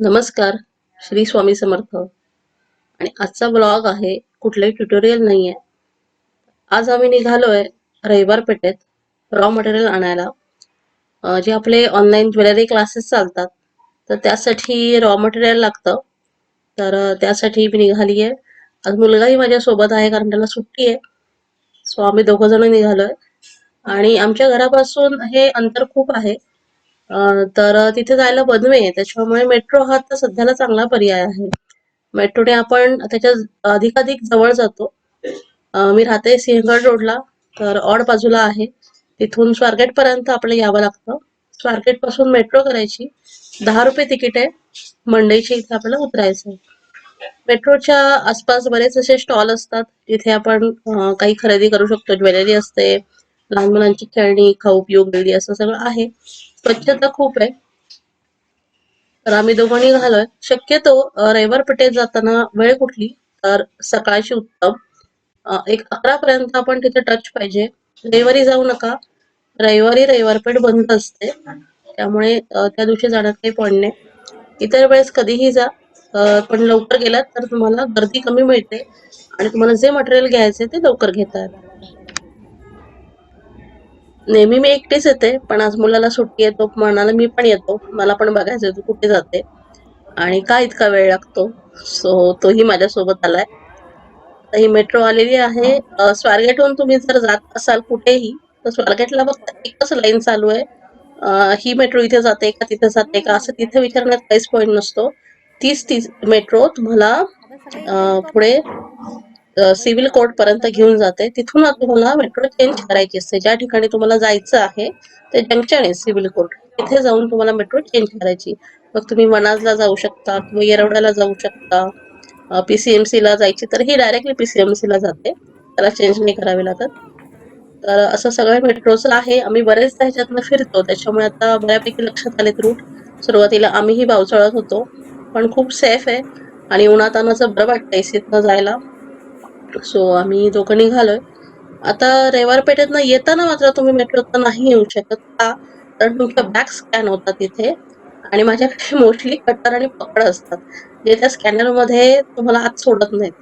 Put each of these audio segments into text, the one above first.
नमस्कार श्री स्वामी समर्थ. आणि आजचा ब्लॉग आहे कुठलंही ट्युटोरियल नाही आहे आज आम्ही निघालोय रविवार पेठेत रॉ मटेरियल आणायला. जे आपले ऑनलाईन ज्वेलरी क्लासेस चालतात तर त्यासाठी रॉ मटेरियल लागतं. तर त्यासाठी मी निघाली आहे आज मुलगाही माझ्यासोबत आहे कारण त्याला सुट्टी आहे. सो आम्ही दोघं जण निघालोय. आणि आमच्या घरापासून हे अंतर खूप आहे. तर तिथे जायला बनवे. त्याच्यामुळे मेट्रो हा तर सध्याला चांगला पर्याय आहे. मेट्रोने आपण त्याच्या अधिकाधिक जवळ जातो. मी राहते सिंहगड रोडला तर ऑड बाजूला आहे. तिथून स्वारगेट पर्यंत आपल्याला यावं लागतं. स्वारगेटपासून मेट्रो करायची. दहा रुपये तिकीट आहे. मंडईच्या इथे आपल्याला उतरायचं मेट्रोच्या आसपास बरेच असे स्टॉल असतात. जिथे आपण काही खरेदी करू शकतो. ज्वेलरी असते. लहान मुलांची खेळणी खाऊ पिऊ गेली असं सगळं आहे. स्वच्छता खूप आहे. तर आम्ही दोघांनी घालोय शक्यतो रविवार पेठेत जाताना वेळ कुठली? तर सकाळची उत्तम. एक अकरा पर्यंत आपण तिथे टच पाहिजे. रविवारी जाऊ नका. रविवारी रविवार पेठ बंद असते. त्यामुळे त्या दिवशी जाण्यात काही पॉईंट नाही. इतर वेळेस कधीही जा. पण लवकर गेलात तर तुम्हाला गर्दी कमी मिळते. आणि तुम्हाला जे मटेरियल घ्यायचे ते लवकर घेता येतात नेहमी मी एकटीच येते पण आज मुलाला सुट्टी येतो म्हणाला मी पण येतो मला पण बघायचं तू कुठे जाते. आणि का इतका वेळ लागतो? सो तोही माझ्यासोबत आलाय. तर ही मेट्रो आलेली आहे. स्वारगेटहून तुम्ही जर जात असाल कुठेही तर स्वारगेटला फक्त एकच लाईन चालू आहे. ही मेट्रो इथे जाते का तिथे जाते का असं तिथे विचारण्यात काहीच पॉईंट नसतो. तीच ती मेट्रो तुम्हाला पुढे सिव्हिल कोर्ट पर्यंत घेऊन जाते. तिथून आता तुम्हाला मेट्रो चेंज करायची असते. ज्या ठिकाणी तुम्हाला जायचं आहे ते जंक्शन आहे सिव्हिल कोर्ट. तिथे जाऊन तुम्हाला मेट्रो चेंज करायची मग तुम्ही वनाजला जाऊ शकता किंवा येरवड्याला जाऊ शकता. पीसीएमसी ला जायची तर ही डायरेक्टली पीसीएमसी ला जाते. त्याला चेंज नाही करावी लागत. तर असं सगळं मेट्रोचं आहे. आम्ही बरेचदा ह्याच्यातनं फिरतो. त्याच्यामुळे आता बऱ्यापैकी लक्षात आलेत रूट. सुरुवातीला आम्हीही पावसाळ्यात होतो. पण खूप सेफ आहे. आणि उन्हातानाचं बरं वाटतं एसीतनं जायला. सो आम्ही दोघं निघालोय आता रविवार पेठेतनं येताना मात्र तुम्ही मेट्रोत नाही येऊ शकत का? कारण तुमच्या बॅग स्कॅन होतात तिथे. आणि माझ्याकडे मोस्टली कट्टर आणि पकड असतात. जे त्या स्कॅनरमध्ये तुम्हाला आत सोडत नाहीत.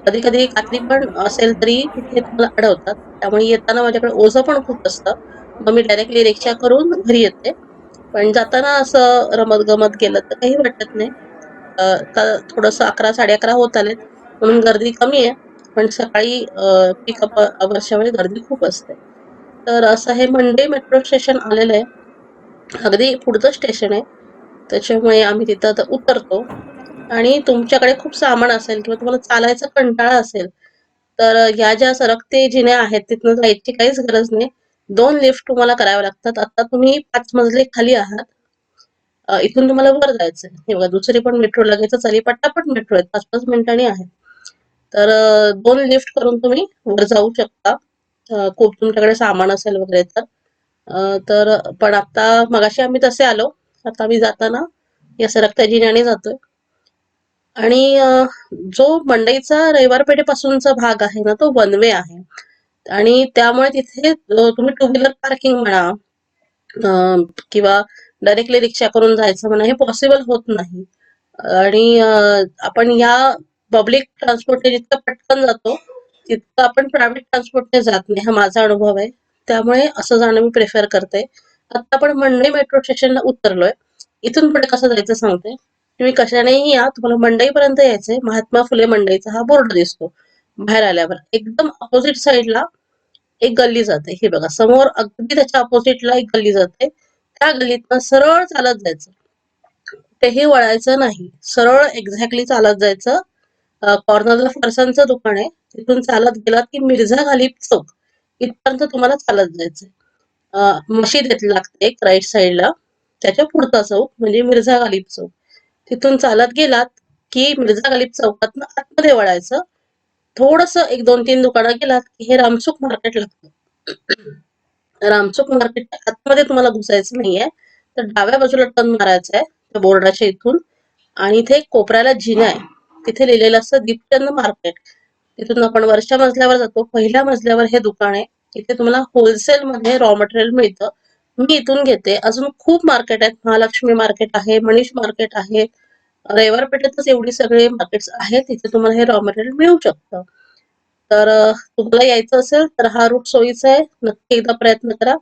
कधी कधी कात्री पण असेल तरी तिथे तुम्हाला अडवतात. त्यामुळे येताना माझ्याकडे ओझं पण खूप असतं. मग मी डायरेक्टली रिक्षा करून घरी येते. पण जाताना असं रमत गमत गेलं तर काही वाटत नाही. अं, थोडंसं अकरा साडे अकरा होत आलेत. म्हणून गर्दी कमी आहे. पण सकाळी पिकअप अवर्सच्या वेळी गर्दी खूप असते. तर असं हे मंडे मेट्रो स्टेशन आलेलं आहे. अगदी पुढचं स्टेशन आहे. त्याच्यामुळे आम्ही तिथं आता उतरतो. आणि तुमच्याकडे खूप सामान असेल किंवा तुम्हाला चालायचा कंटाळा असेल तर ह्या ज्या सरकते जिन्या आहेत तिथनं जायची काहीच गरज नाही. दोन लिफ्ट तुम्हाला कराव्या लागतात. आता तुम्ही पाच मजले खाली आहात. इथून तुम्हाला वर जायचं हे बघा दुसरी पण मेट्रो लगेचच आली. पटापट मेट्रो आहेत. पाच पाच मिनिटांनी आहे तर दोन लिफ्ट करून तुम्ही वर जाऊ शकता. खूप तुमच्याकडे सामान असेल वगैरे तर. तर पण आता मगाशी आम्ही तसे आलो. आता आम्ही जाताना या सरकत्या जिन्याने जातोय. आणि जो मंडईचा रविवार पेठेपासूनचा भाग आहे ना तो वन वे आहे. आणि त्यामुळे तिथे तुम्ही टू व्हीलर पार्किंग म्हणा किंवा डायरेक्टली रिक्षा करून जायचं म्हणा हे पॉसिबल होत नाही. आणि आपण या पब्लिक ट्रान्सपोर्टने जितकं पटकन जातो तितकं आपण प्रायव्हेट ट्रान्सपोर्टने जात नाही हा माझा अनुभव आहे. त्यामुळे असं जाणं मी प्रेफर करते. आता आपण मंडई मेट्रो स्टेशनला उतरलोय. इथून पुढे कसं जायचं सांगते? तुम्ही कशानेही या तुम्हाला मंडईपर्यंत यायचंय. महात्मा फुले मंडईचा हा बोर्ड दिसतो. बाहेर आल्यावर. एकदम अपोजिट साईडला एक गल्ली जाते. हे बघा समोर अगदी त्याच्या अपोजिटला एक गल्ली जाते. त्या गल्लीतनं सरळ चालत जायचं. कुठेही वळायचं नाही. सरळ एक्झॅक्टली चालत जायचं. कॉर्नरला फरसांचं दुकान आहे. तिथून चालत गेलात की मिर्झा गालिब चौक. इथपर्यंत तुम्हाला चालत जायचंय. मशीद येत लागते एक राईट साईडला त्याच्या पुढचा चौक म्हणजे मिर्झा गालिब चौक. तिथून चालत गेलात की मिर्झा गालिब चौकातनं आतमध्ये वळायचं. थोडस एक दोन तीन दुकानं गेलात की हे रामचूक मार्केट लागतं. रामचूक मार्केट आतमध्ये तुम्हाला घुसायचं नाहीये. तर डाव्या बाजूला टर्न मारायचा आहे. त्या बोर्डाच्या इथून. आणि इथे कोपऱ्याला जिना आहे. तिथे लिहिलेलं असतं दीपचंद मार्केट. तिथून आपण वरच्या मजल्यावर जातो पहिल्या मजल्यावर हे दुकान आहे. इथे तुम्हाला होलसेल मध्ये रॉ मटेरियल मिळतं. मी इथून घेते. अजून खूप मार्केट आहेत. महालक्ष्मी मार्केट आहे मनीष मार्केट आहे. रविवार पेठेतच एवढी सगळे मार्केट्स आहेत. तिथे तुम्हाला हे रॉ मटेरियल मिळू शकतं. तर तुम्हाला यायचं असेल तर हा रूट सोयीचा आहे. नक्की एकदा प्रयत्न करा.